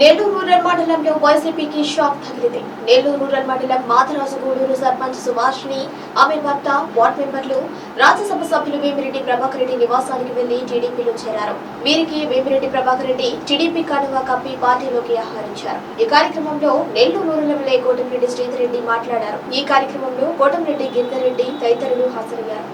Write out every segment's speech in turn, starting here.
Nellore rural మండలంలో వైసీపీకి shock తగిలింది. నెల్లూరు రూరల్ మండలం మాధరాజుగూడూరు సర్పంచ్ సుభాష్ని ఆమె భర్త వార్డ్ మెంబర్లు రాజ్యసభ సభ్యులు వేమిరెడ్డి ప్రభాకర్ రెడ్డి నివాసానికి వెళ్ళి టీడీపీలో చేరారు. వీరికి వేమిరెడ్డి ప్రభాకర్ రెడ్డి టీడీపీ కండువా కప్పి పార్టీలోకి ఆహ్వానించారు. ఈ కార్యక్రమంలో నెల్లూరు రూరల్ ఎమ్మెల్యే కోటంరెడ్డి శ్రీధర్ రెడ్డి మాట్లాడారు. ఈ కార్యక్రమంలో కోటంరెడ్డి గిరిధర్ రెడ్డి తదితరులు హాజరయ్యారు.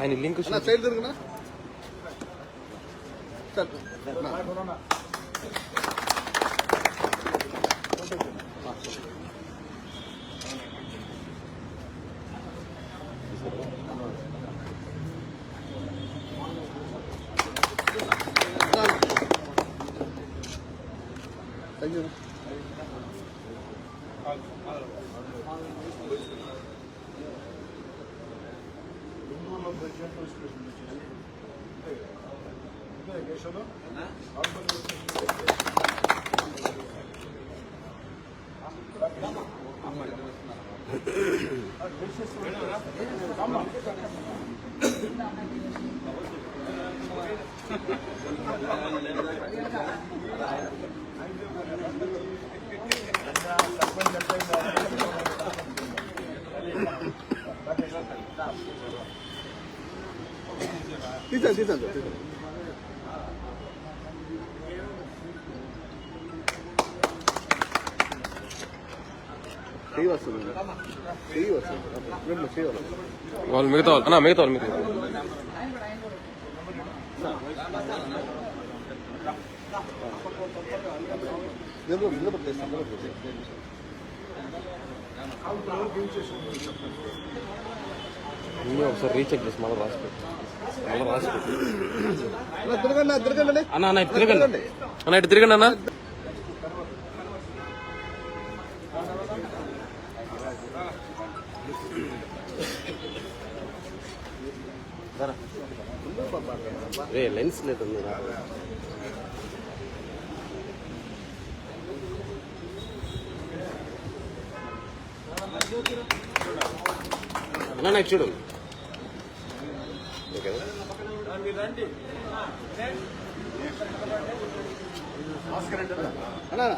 ఆయన లింక్ అన్న సైడ్ తిరుగునా సార్ థ్యాంక్ యూ తీసాను తీసాను సార్ తీసాను చెయ్యి వస్తుంది చెయ్యి వస్తుంది రెండు చెయ్యి వస్తుంది. వాళ్ళు మిగతా వాళ్ళు అన్న మిగతా వాళ్ళు మిగతా ఒకసారి రీచెక్ చేసి మళ్ళీ మళ్ళీ రాసిపెట్టు. అన్న తిరగండి అన్న, ఇటు తిరగండి. అన్న ఇటు తిరగండి అన్న. రే లెన్స్ లేదు అన్న నాకు చూడు ఓకేనా అన్నా అన్న.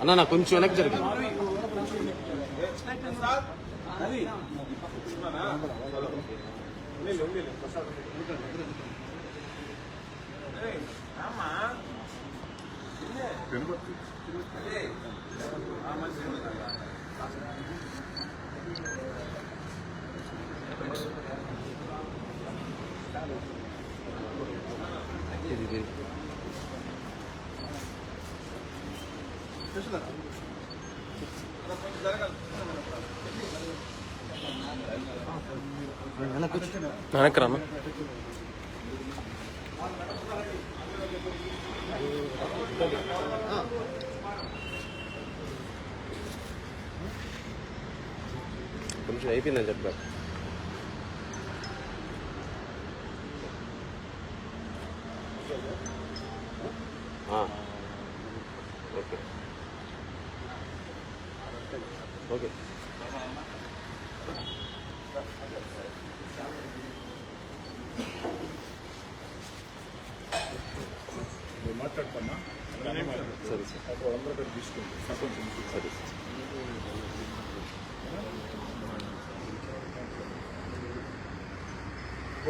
అన్న నాకు కొంచెం వెనక్కి జరిగింది ఇది ఇది వెనక్కి కొంచెం అయిపోయిందని చెప్పారు. ఓకే. ఓకే సరే సార్ సరే సార్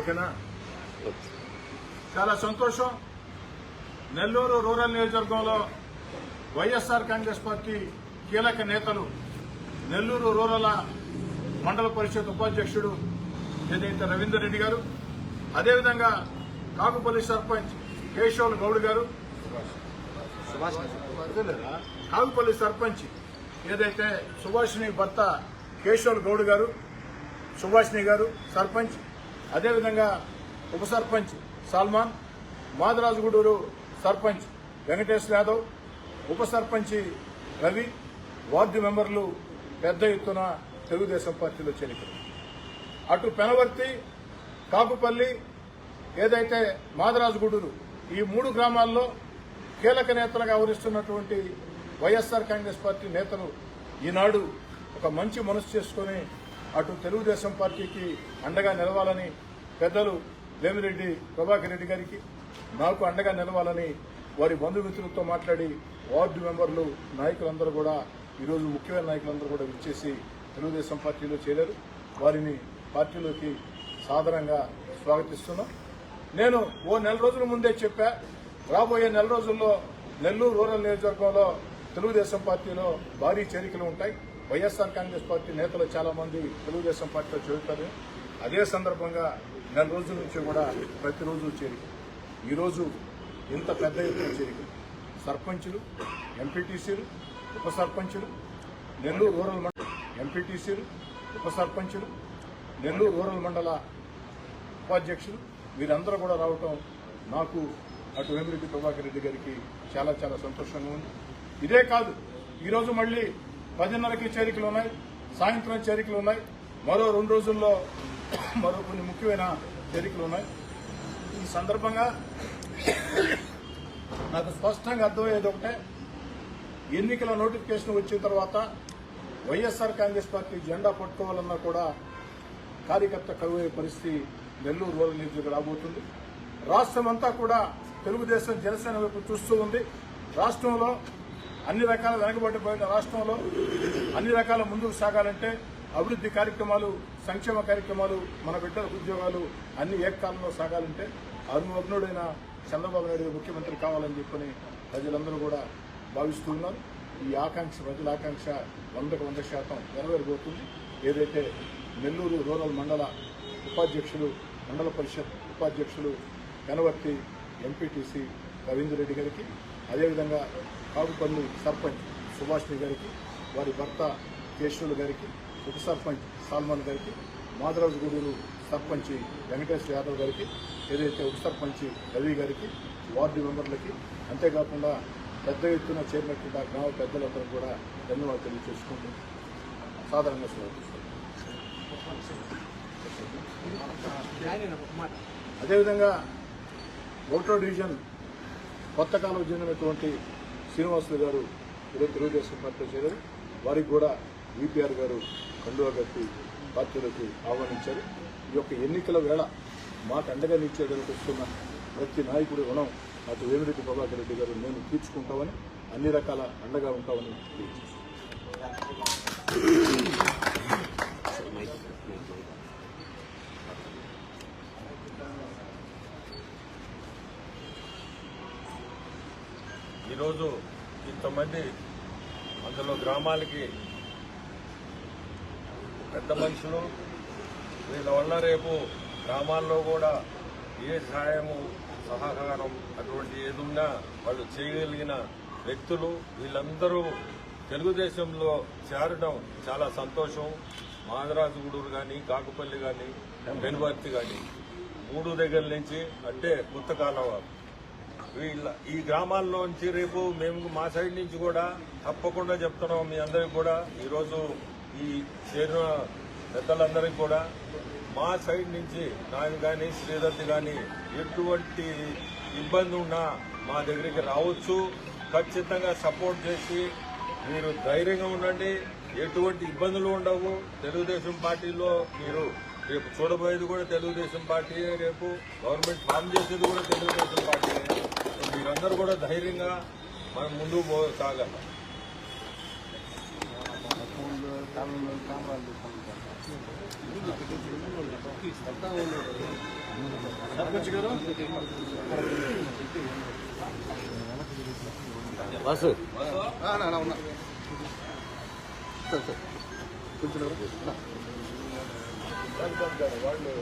ఓకేనా? చాలా సంతోషం. నెల్లూరు రూరల్ నియోజకవర్గంలో వైఎస్ఆర్ కాంగ్రెస్ పార్టీ కీలక నేతలు నెల్లూరు రూరల్ మండల పరిషత్ ఉపాధ్యక్షుడు ఏదైతే రవీందర్ రెడ్డి గారు అదేవిధంగా కాకుపల్లి సర్పంచ్ కేశవుల గౌడ్ గారు కాకుపల్లి సర్పంచ్ ఏదైతే సుభాషిణి భర్త కేశవుల గౌడ్ గారు సుభాషిణి గారు సర్పంచ్ అదేవిధంగా ఉప సర్పంచ్ సల్మాన్ మాదరాజుగూడూరు సర్పంచ్ వెంకటేష్ యాదవ్ ఉప సర్పంచి రవి వార్డు మెంబర్లు పెద్ద ఎత్తున తెలుగుదేశం పార్టీలో చేరికలు. అటు పెనవర్తి కాకుపల్లి ఏదైతే మాదరాజుగూడూరు ఈ మూడు గ్రామాల్లో కీలక నేతలుగా వ్యవహరిస్తున్నటువంటి వైఎస్ఆర్ కాంగ్రెస్ పార్టీ నేతలు ఈనాడు ఒక మంచి మనసు చేసుకుని అటు తెలుగుదేశం పార్టీకి అండగా నిలవాలని పెద్దలు లేమిరెడ్డి ప్రభాకర్ రెడ్డి గారికి నాకు అండగా నిలవాలని వారి బంధుమిత్రులతో మాట్లాడి వార్డు మెంబర్లు నాయకులందరూ కూడా ఈరోజు ముఖ్యమైన నాయకులందరూ కూడా విచ్చేసి తెలుగుదేశం పార్టీలో చేరారు. వారిని పార్టీలోకి సాధారణంగా స్వాగతిస్తున్నాం. నేను ఓ నెల రోజుల ముందే చెప్పా రాబోయే నెల రోజుల్లో నెల్లూరు రూరల్ నియోజకవర్గంలో తెలుగుదేశం పార్టీలో భారీ చేరికలు ఉంటాయి. వైఎస్ఆర్ కాంగ్రెస్ పార్టీ నేతలు చాలామంది తెలుగుదేశం పార్టీలో చేరుతారు. అదే సందర్భంగా నెల రోజుల నుంచి కూడా ప్రతిరోజు చేరిక. ఈరోజు ఇంత పెద్ద ఎత్తున చేరిక. సర్పంచులు ఎంపీటీసీలు ఉప సర్పంచులు నెల్లూరు రూరల్ మండల ఎంపీటీసీలు ఉప సర్పంచులు నెల్లూరు రూరల్ మండల ఉపాధ్యక్షులు వీరందరూ కూడా రావటం నాకు అటు వేమిరెడ్డి ప్రభాకర్ రెడ్డి గారికి చాలా చాలా సంతోషంగా ఉంది. ఇదే కాదు ఈరోజు మళ్ళీ పదిన్నరకి చేరికలు ఉన్నాయి సాయంత్రం చేరికలు ఉన్నాయి మరో రెండు రోజుల్లో మరో కొన్ని ముఖ్యమైన చేరికలు ఉన్నాయి. ఈ సందర్భంగా నాకు స్పష్టంగా అర్థమయ్యేది ఒకటే ఎన్నికల నోటిఫికేషన్ వచ్చిన తర్వాత వైఎస్ఆర్ కాంగ్రెస్ పార్టీ జెండా పట్టుకోవాలన్నా కూడా కార్యకర్త కరువయ్యే పరిస్థితి నెల్లూరు రూరల్ నియోజకవర్గం రాబోతుంది. రాష్ట్రం అంతా కూడా తెలుగుదేశం జనసేన వైపు చూస్తూ ఉంది. రాష్ట్రంలో అన్ని రకాల వెనకబడిపోయిన రాష్ట్రంలో అన్ని రకాల ముందుకు సాగాలంటే అభివృద్ధి కార్యక్రమాలు సంక్షేమ కార్యక్రమాలు మన బిడ్డల ఉద్యోగాలు అన్ని ఏకకాలంలో సాగాలంటే అరుణోగ్నుడైన చంద్రబాబు నాయుడు ముఖ్యమంత్రి కావాలని చెప్పని ప్రజలందరూ కూడా భావిస్తూ ఉన్నారు. ఈ ఆకాంక్ష ప్రజల ఆకాంక్ష వందకు వంద శాతం నెరవేరబోతుంది. ఏదైతే నెల్లూరు రూరల్ మండల ఉపాధ్యక్షులు మండల పరిషత్ ఉపాధ్యక్షులు కనవర్తి ఎంపీటీసీ రవీంద్ర రెడ్డి గారికి అదేవిధంగా కాకుపల్లి సర్పంచ్ సుభాష్ని గారికి వారి భర్త కేశవులు గారికి ఉప సర్పంచ్ సల్మాన్ గారికి మాదరాజు గూడూరు సర్పంచ్ వెంకటేశ్వర యాదవ్ గారికి ఏదైతే ఉప సర్పంచ్ రవి గారికి వార్డు మెంబర్లకి అంతేకాకుండా పెద్ద ఎత్తున చేరినటువంటి ఆ గ్రామ పెద్దలందరూ కూడా ధన్యవాదాలు తెలియజేసుకుంటూ సాధారణంగా స్వాగతిస్తున్నాను అదేవిధంగా ఒకటో డివిజన్ కొత్త కాలం చెందినటువంటి శ్రీనివాసులు గారు ఈరోజు తెలుగుదేశం పార్టీలో చేరారు వారికి కూడా విపిఆర్ గారు కండువా కట్టి పార్టీలోకి ఆహ్వానించారు. ఈ యొక్క ఎన్నికల వేళ మాకు అండగా నిచ్చేయడానికి వస్తున్న ప్రతి నాయకుడి రుణం అటు వేమిరెడ్డి ప్రభాకర్ రెడ్డి గారు నేను తీర్చుకుంటామని అన్ని రకాల అండగా ఉంటామని తెలియజేస్తాం ఈరోజు ఇంతమంది అందులో గ్రామాలకి పెద్ద మనుషులు వీళ్ళ వల్ల రేపు గ్రామాల్లో కూడా ఏ సహాయము సహకారం అటువంటి ఏదున్నా వాళ్ళు చేయగలిగిన వ్యక్తులు వీళ్ళందరూ తెలుగుదేశంలో చేరడం చాలా సంతోషం. మాదరాజుగూడూరు కానీ కాకుపల్లి కానీ పెనుబర్తి కానీ మూడు దగ్గర నుంచి అంటే కొత్త కాలం వీళ్ళ ఈ గ్రామాల్లోంచి రేపు మేము మా సైడ్ నుంచి కూడా తప్పకుండా చెప్తున్నాం మీ అందరికి కూడా. ఈరోజు ఈ చేరిన పెద్దలందరికీ కూడా. మా సైడ్ నుంచి నాకు కానీ శ్రీదత్తి కానీ ఎటువంటి ఇబ్బంది ఉన్నా మా దగ్గరికి రావచ్చు. ఖచ్చితంగా సపోర్ట్ చేసి మీరు ధైర్యంగా ఉండండి. ఎటువంటి ఇబ్బందులు ఉండవు. తెలుగుదేశం పార్టీలో మీరు రేపు చూడబోయేది కూడా తెలుగుదేశం పార్టీ రేపు గవర్నమెంట్ ఫామ్ చేసేది కూడా తెలుగుదేశం పార్టీ. మీరందరూ కూడా ధైర్యంగా మనం ముందుకు పో సాగాలి. వాసు. ఆ, నా, నా, ఉన్నా సరే సరే కొంచెం ఎవరు? నా. వాళ్ళు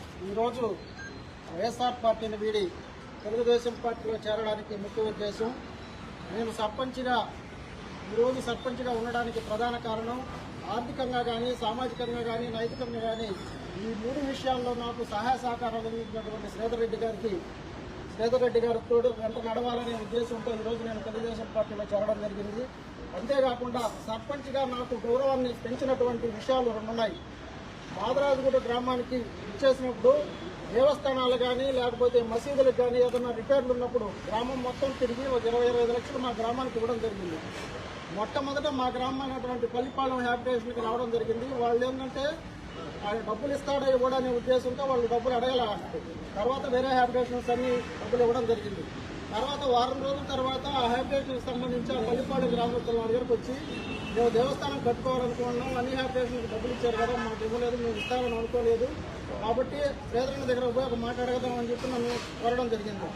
ఎక్కువ ఈరోజు వైఎస్ఆర్ పార్టీని వీడి తెలుగుదేశం పార్టీలో చేరడానికి ముఖ్య ఉద్దేశం నేను సర్పంచ్గా ఈరోజు సర్పంచ్గా ఉండడానికి ప్రధాన కారణం ఆర్థికంగా కానీ సామాజికంగా కానీ నైతికంగా కానీ ఈ మూడు విషయాల్లో నాకు సహాయ సహకారాలు అందించినటువంటి శ్రీధర్ రెడ్డి గారికి శ్రీధర్ రెడ్డి గారి తోడు వెంట నడవాలనే ఉద్దేశంతో ఈరోజు నేను తెలుగుదేశం పార్టీలో చేరడం జరిగింది. అంతేకాకుండా సర్పంచ్గా నాకు గౌరవాన్ని పెంచినటువంటి విషయాలు రెండున్నాయి. మాదరాజుగూడ గ్రామానికి ఇచ్చేసినప్పుడు దేవస్థానాలు కానీ లేకపోతే మసీదులకు కానీ ఏదైనా రిపేర్లు ఉన్నప్పుడు గ్రామం మొత్తం తిరిగి ఒక ఇరవై ఇరవై ఐదు లక్షలు మా గ్రామానికి ఇవ్వడం జరిగింది. మొట్టమొదట మా గ్రామం అటువంటి పల్లిపాలెం హ్యాబిటేషన్కి రావడం జరిగింది. వాళ్ళు ఏంటంటే ఆయన డబ్బులు ఇస్తాడో ఇవ్వడం ఉద్దేశంతో వాళ్ళు డబ్బులు అడగల. తర్వాత వేరే హ్యాబిటేషన్స్ అన్ని డబ్బులు ఇవ్వడం జరిగింది. తర్వాత వారం రోజుల తర్వాత ఆ హ్యాబిటేషన్కి సంబంధించి ఆ పల్లిపాడు గ్రామస్తుల వారి దగ్గరకు వచ్చి మేము దేవస్థానం కట్టుకోవాలనుకున్నాం అన్ని హ్యాబిటేషన్కి డబ్బులు ఇచ్చారు కదా మాకు ఇవ్వలేదు మేము ఇస్తామని అనుకోలేదు. కాబట్టి శ్రీధరన్న దగ్గర పోయి ఒక అని చెప్పి నన్ను కోరడం జరిగింది.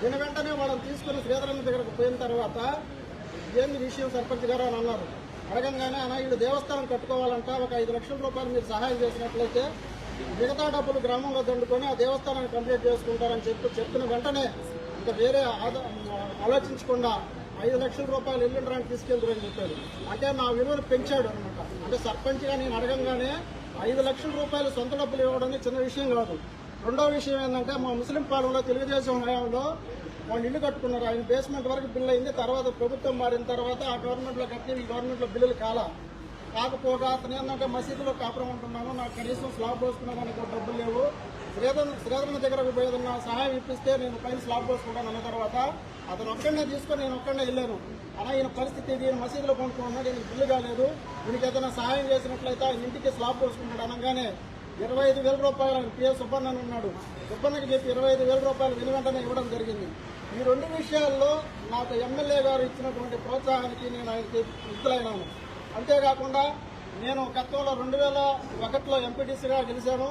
దీని వెంటనే వాళ్ళని తీసుకుని శ్రీధరన్న దగ్గరకు పోయిన తర్వాత ఏంది విషయం సర్పంచ్ గారు అని అన్నారు. అడగంగానే అన్న వీళ్ళు దేవస్థానం కట్టుకోవాలంట ఒక ఐదు లక్షల రూపాయలు మీరు సహాయం చేసినట్లయితే మిగతా డబ్బులు గ్రామంలో దండుకొని ఆ దేవస్థానాన్ని కంప్లీట్ చేసుకుంటారని చెప్పి చెప్పిన వెంటనే ఇంకా వేరే ఆద- ఆలోచించకుండా ఐదు లక్షల రూపాయలు ఎల్లుండరానికి తీసుకెళ్తారని చెప్పాడు. అంటే నా విలువను పెంచాడు అనమాట అంటే సర్పంచ్గా నేను అడగంగానే ఐదు లక్షల రూపాయలు సొంత డబ్బులు ఇవ్వడం చిన్న విషయం కాదు. రెండో విషయం ఏంటంటే మా ముస్లిం పాలనలో తెలుగుదేశం హయాంలో వాళ్ళు ఇల్లు కట్టుకున్నారు. ఆయన బేస్మెంట్ వరకు బిల్లు అయింది. తర్వాత ప్రభుత్వం మారిన తర్వాత ఆ గవర్నమెంట్లో కట్టి ఈ గవర్నమెంట్లో బిల్లులు కాలా? కాకపోగా అతను ఏంటంటే మసీదులో కాపురం ఉంటున్నాను నాకు కనీసం స్లాబ్ పోసుకున్నాను కూడా డబ్బులు లేవు. శ్రీధర్ శ్రీధరణ దగ్గరకు పోయేదన్నా సహాయం ఇప్పిస్తే నేను పైన స్లాబ్ పోసుకుంటాను అన్న తర్వాత అతను ఒక్కడనే తీసుకొని నేను ఒక్కడనే వెళ్ళాను. అలా ఈయన పరిస్థితి ఇది ఈయన మసీదులో కొనుక్కున్నాడు ఈయన బిల్లు కాలేదు. ఈయనకి ఏదైనా సహాయం చేసినట్లయితే ఆయన ఇంటికి స్లాబ్ పోసుకుంటాడు అనగానే ఇరవై ఐదు వేల రూపాయలు ఆయన పిఎస్ సుబ్బన్న అని ఉన్నాడు సుబ్బన్నకి చెప్పి ఇరవై ఐదు వేల రూపాయలు విని వెంటనే ఇవ్వడం జరిగింది. ఈ రెండు విషయాల్లో నాకు ఎమ్మెల్యే గారు ఇచ్చినటువంటి ప్రోత్సాహానికి నేను ఆయనకి ముగ్ధులైనాను. అంతేకాకుండా నేను గతంలో రెండు వేల ఒకటిలో ఎంపీటీసీగా గెలిచాను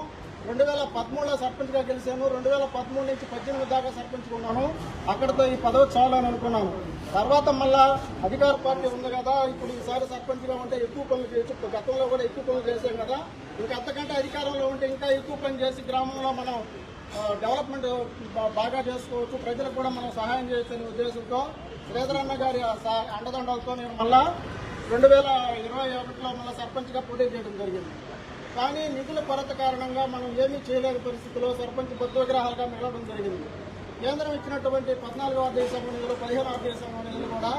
రెండు వేల పదమూడులో సర్పంచ్గా గెలిచాను రెండు వేల పదమూడు నుంచి పద్దెనిమిది దాకా సర్పంచ్గా ఉన్నాను. అక్కడితో ఈ పదవి చాలని అని అనుకున్నాను. తర్వాత మళ్ళా అధికార పార్టీ ఉంది కదా ఇప్పుడు ఈసారి సర్పంచ్గా ఉంటే ఎక్కువ పనులు చేయొచ్చు గతంలో కూడా ఎక్కువ పనులు చేశాం కదా ఇంకా అంతకంటే అధికారంలో ఉంటే ఇంకా ఎక్కువ పని చేసి గ్రామంలో మనం డెవలప్మెంట్ బాగా చేసుకోవచ్చు ప్రజలకు కూడా మనం సహాయం చేయొచ్చు అనే ఉద్దేశంతో శ్రీధరన్న గారి అండదండలతో నేను మళ్ళా రెండు వేల ఇరవై ఒకటిలో మళ్ళీ సర్పంచ్గా పోటీ చేయడం జరిగింది. కానీ నిధుల కొరత కారణంగా మనం ఏమీ చేయలేని పరిస్థితిలో సర్పంచ్ బద్దోగ్రహాలుగా మిగలడం జరిగింది. కేంద్రం ఇచ్చినటువంటి పద్నాలుగో ఆర్థిక నిధులు పదిహేను ఆర్థిక నిధులు కూడా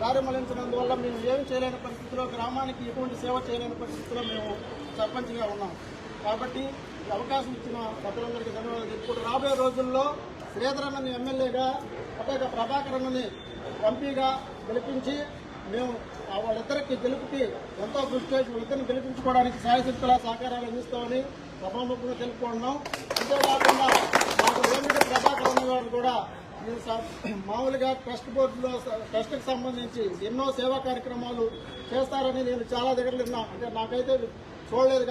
దారి మళ్ళించినందువల్ల మేము ఏమి చేయలేని పరిస్థితిలో గ్రామానికి ఎటువంటి సేవ చేయలేని పరిస్థితిలో మేము సర్పంచ్గా ఉన్నాం. కాబట్టి అవకాశం ఇచ్చిన ప్రజలందరికీ ధన్యవాదాలు చెప్పుకుంటూ రాబోయే రోజుల్లో శ్రీధరన్నని ఎమ్మెల్యేగా అట్లాగే ప్రభాకరన్నని ఎంపీగా గెలిపించి మేము వాళ్ళిద్దరికి గెలుపుకి ఎంతో కృషి చేసి వాళ్ళిద్దరిని గెలిపించుకోవడానికి సాయశక్తుల సహకారాలు అందిస్తామని సభాముఖంగా తెలుపుకుంటున్నాం. అంతేకాకుండా మాకు వేమిటి ప్రభాకర్ గారు కూడా మామూలుగా ట్రస్ట్ బోర్డులో ట్రస్ట్కి సంబంధించి ఎన్నో సేవా కార్యక్రమాలు చేస్తారని నేను చాలా దగ్గర విన్నా. అంటే నాకైతే చూడలేదు